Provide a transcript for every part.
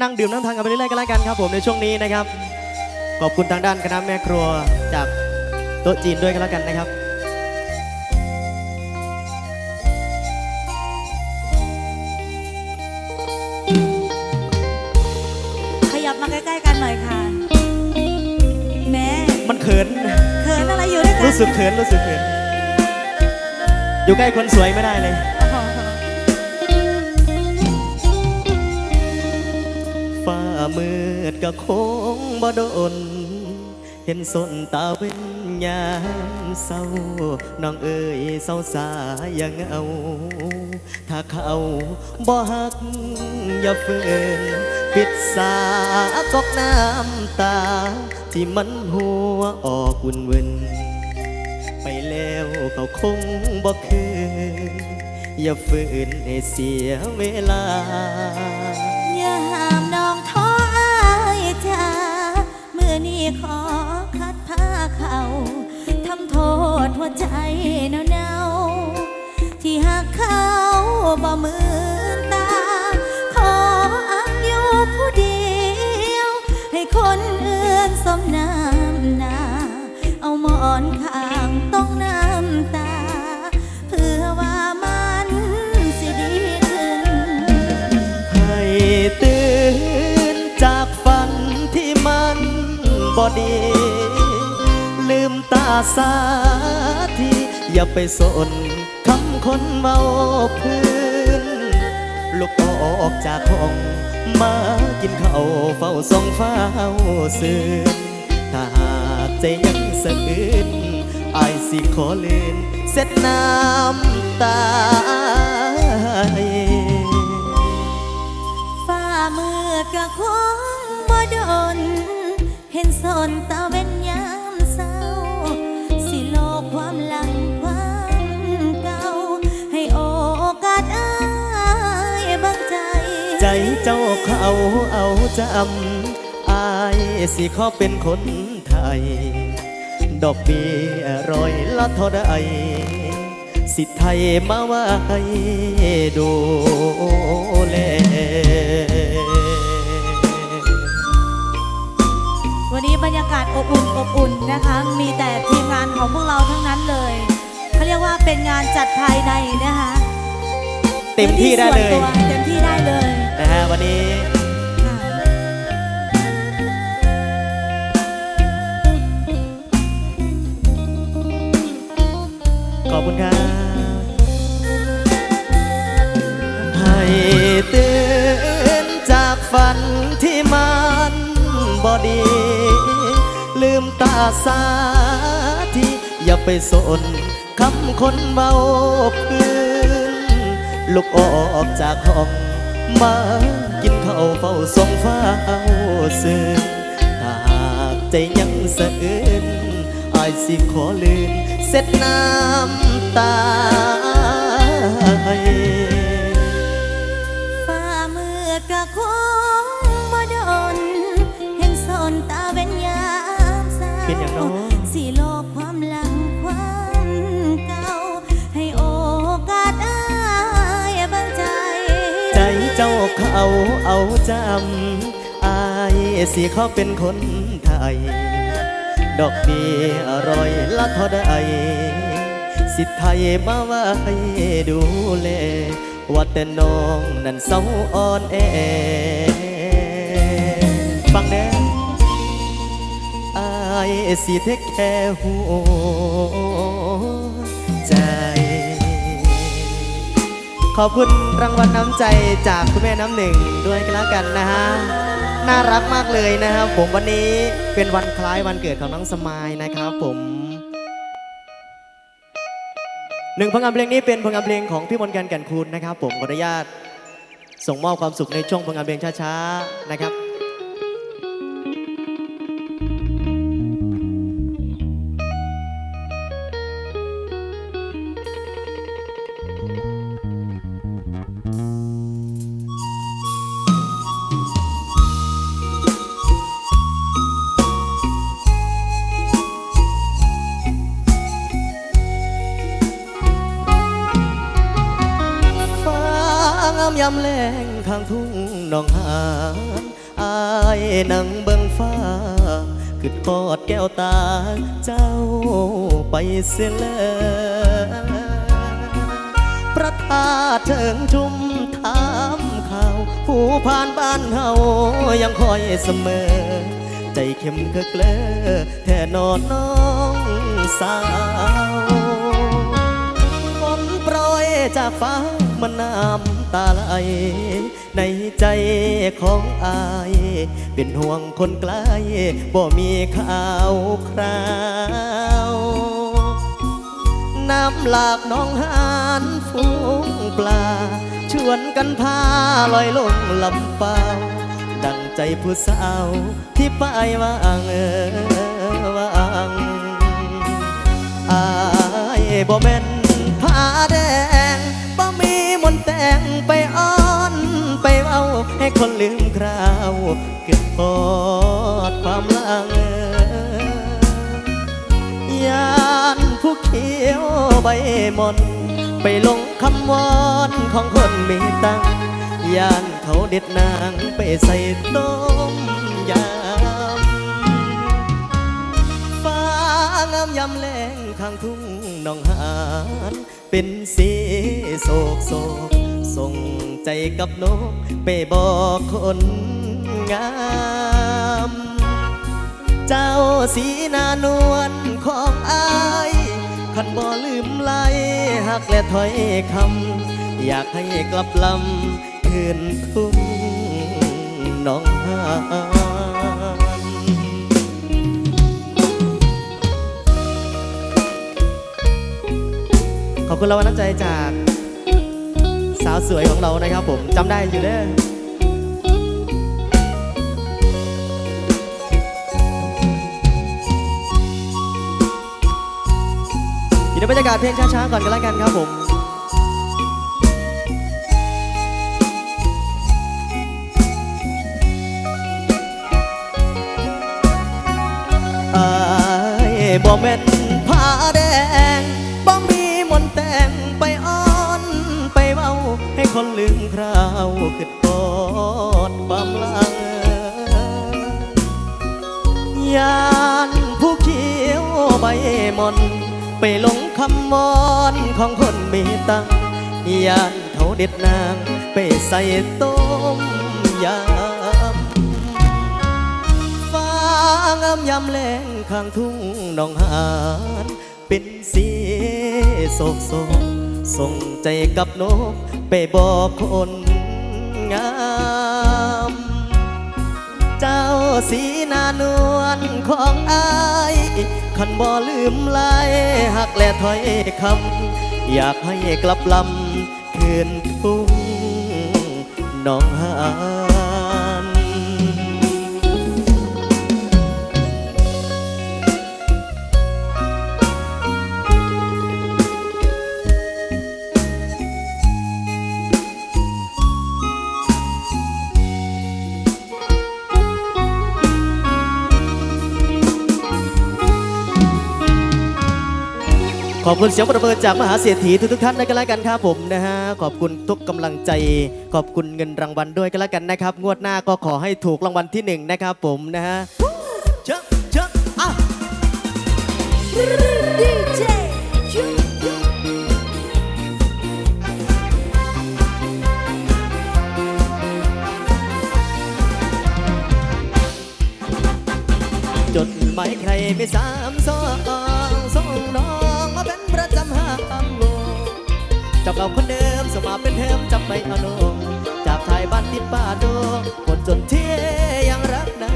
นั่งดื่มนั่งทานกันไปเรื่อยๆกันแล้วกันครับผมในช่วงนี้นะครับ ขอบคุณทางด้านคณะแม่ครัวจากโต๊ะจีนด้วยกันแล้วกันนะครับขยับมาใกล้ ๆ กันหน่อยค่ะ แม่มันเขิน เขินอะไรอยู่ด้วยกันรู้สึกเขินรู้สึกเขินอยู่ใกล้คนสวยไม่ได้เลย มืดก็คงบ่โดน เห็นสนตาเว้นยามเศร้า น้องเอ๋ยเศร้าสายังเอา ถ้าเขาบ่ฮักอย่าฝืนปิดสากอกน้ำตา ที่มันหัวออกวุ่นวุ่นไปแล้วเขาคงบ่คืนอย่าฝืนให้เสียเวลา ษหัวใจเนาที่หักเขาบ่มือนตา ขออักอยู่ผู้เดียว ให้คนอื่นสมน้ำหนาเอาหมอนข้างต้องน้ำตา เพื่อว่ามันสิดีขึ้น ให้ตื่นจากฝันที่มันบอดี ลืมตาสา อย่าไปสนคำคนเมาพื้นลุกออกจากห้อง มากินข้าวเฝ้าส่องฟ้าซื่นถ้าหากใจยังสะอื้นอายสิขอเลื่นเสร็จน้ำตาฝ้ามืดกะคงบ่ดน เห็นสนตาเว้น เจ้าเขาเอาจำอายสิขอเป็นคนไทย ดอกเบี้ยร้อยละเท่าใดสิไทยมาไว้ดูแลวันนี้บรรยากาศอบอุ่นอบอุ่นนะคะ มีแต่ทีมงานของพวกเราทั้งนั้นเลยเขาเรียกว่าเป็นงานจัดภายในนะคะเต็มที่ได้เลยพื้นส่วนตัวเต็มที่ได้เลย มตาสาทีอย่าไปสนคำคนเมาพื้นลุกออกจากห้องมากินข้าวเฝ้าสองฟ้าเอาซื่นถ้าหากใจยังสะอื้นอายสิขอลืนเสร็จน้ำตาฝ้า เป็นอย่างน้อสีโลกความหลังความเก่า ให้โอกาสอายเบังใจ ใจเจ้าเขาเอาจำอายสิเขาเป็นคนไทย ดอกเบี้ยอร่อยละเท่าใดสิทธิ์ไทยมาไว้ดูแลว่าแต่น้องนั้นเศร้าอ่อนแอฟังแน่ สิเทคแค่หัวใจ ขอบคุณรางวัลน้ำใจจากคุณแม่น้ำหนึ่งด้วยกันแล้วกันนะฮะ น่ารักมากเลยนะครับผมวันนี้เป็นวันคล้ายวันเกิดของน้องสมายนะครับผมหนึ่งผลงานเพลงนี้เป็นผลงานเพลงของพี่มนต์กันแก่นคูณนะครับ ผมขออนุญาตส่งมอบความสุขในช่วงผลงานเพลงช้าๆนะครับ ยามแลงข้างทุ่งนองหานอายนั่งเบิ่งฟ้าคือทอดแก้วตาเจ้าไปเสียแล้วประทาเชิงชุมถามข่าว ผู้ผ่านบ้านเฮายังคอยเสมอ ใจเข้มก็เกลอแท่นอนน้องสาวฝนโปรยจากฟ้ามันน้ำตาไหลในใจของอาย เป็นห่วงคนไกลบ่มีข่าวคราว น้ำหลากน้องหานฟูงปลา ชวนกันพาลอยลงลำเปล่าดังใจผู้สาวที่ไปายวางเออวางอายบ่แม่น คนลืมคราวเก็บปอดความลังยานผู้เขียวใบมน ไปลงคำวอนของคนมีตังยานเขาเด็ดนางไปใส่ต้มยำฟ้างามยำแรงข้างทุ่งนองหานเป็นสีโศกโศก ส่งใจกับนกไปบอกคนงาม เจ้าสีนานวลของอายคันบ่ลืมไหลหักและถอยคำ อยากให้กลับลำคืนทุ่งน้องหานขอบคุณรางวัลน้ำใจจากาวสวยของเรานะครับผมจำได้อยู่เด้ออยู่ในบรรยากาศเพลงช้าๆก่อนกันแล้วกันครับผมอายบ่แม่นาวคือปอดความลังยานผู้เขียวใบมนไปหลงคำวอนของคนมีตังยานเขาเด็ดนางไปใส่ต้มยำฟ้างามยำแรงข้างทุ่งหนองหานเป็นสีโศกโศกส่งใจกับนกไปบอกคน งาม เจ้าสีนานวลของอายคันบ่ลืมไหลหักและถอยคำ อยากให้กลับลำคืนทุ่งน้องห ขอบคุณเสียงประเมินจากมหาเศรษฐีทุกๆท่านนะกันแล้วกันครับผมนะฮะขอบคุณทุกกำลังใจ ขอบคุณเงินรางวัลด้วยกันแล้วกันนะครับ งวดหน้าก็ขอให้ถูกรางวัลที่หนึ่งนะครับผมนะฮะเชอะเชอะอะดีเจยุจดหมายใครไม่สาม มจำไม่เอาโนจากไทยบ้านติดป่าดงคนจนเที่ยยังรักนา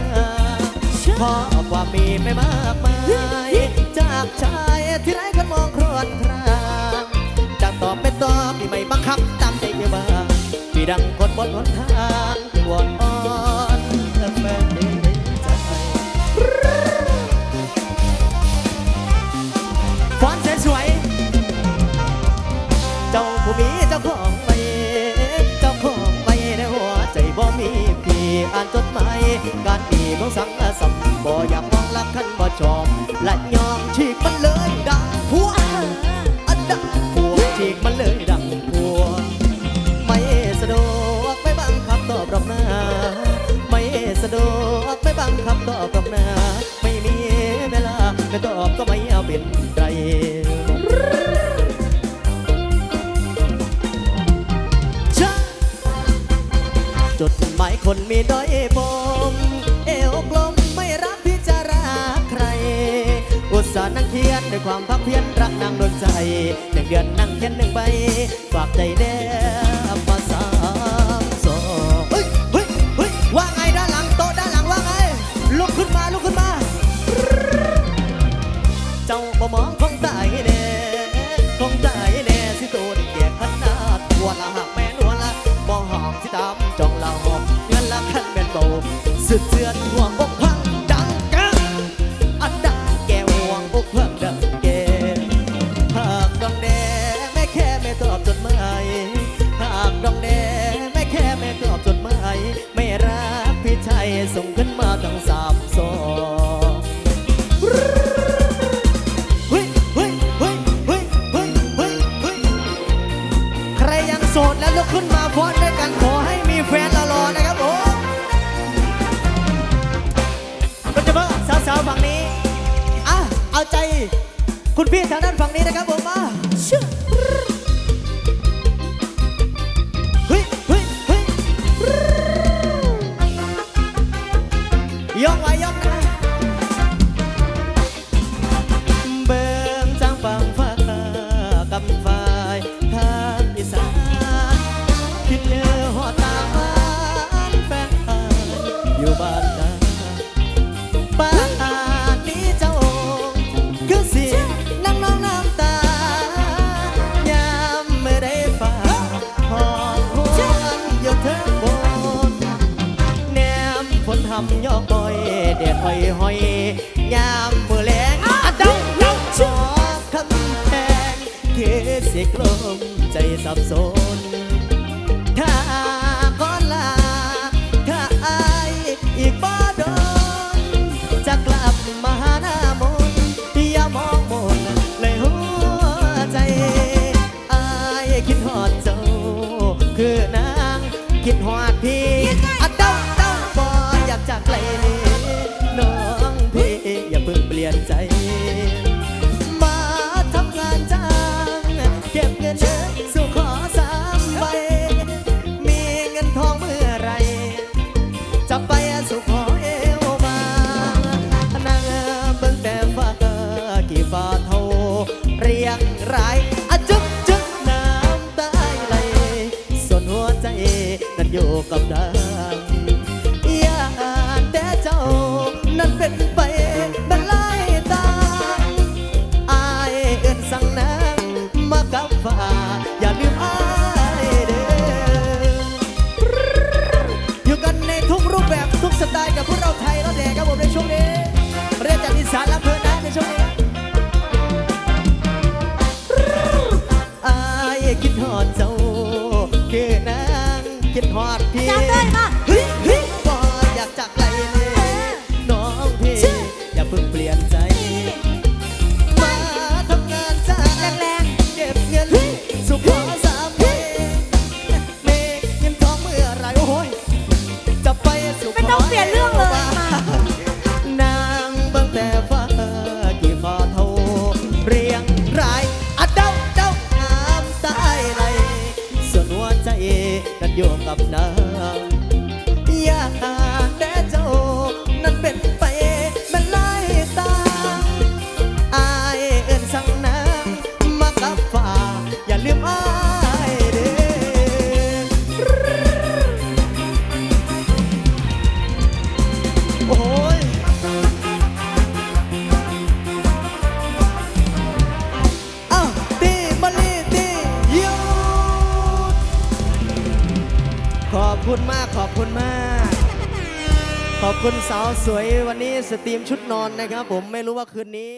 เพราะความมีไม่มากมาย จากชายที่ไร้คนมองครวนครางจากตอบเป็นตอบที่ไม่บังคับตามใจเกี่ยวบ้างที่ดังคนบนหนทาง ตอบก็ไม่เอาเป็นไรจดหมายคนมีด้อยปมเอวกลมไม่รับพิจารณาใคร อุตส่าห์นั่งเขียนด้วยความภาคเพียรรักนางโดนใจหนึ่งเดือนนั่งเขียนหนึ่งใบฝากใจแน่ ยามเมื่อแลงอัดังนักขอคำแทงเคเสีกลมใจสับสน สวยวันนี้สตรีมชุดนอนนะครับผมไม่รู้ว่าคืนนี้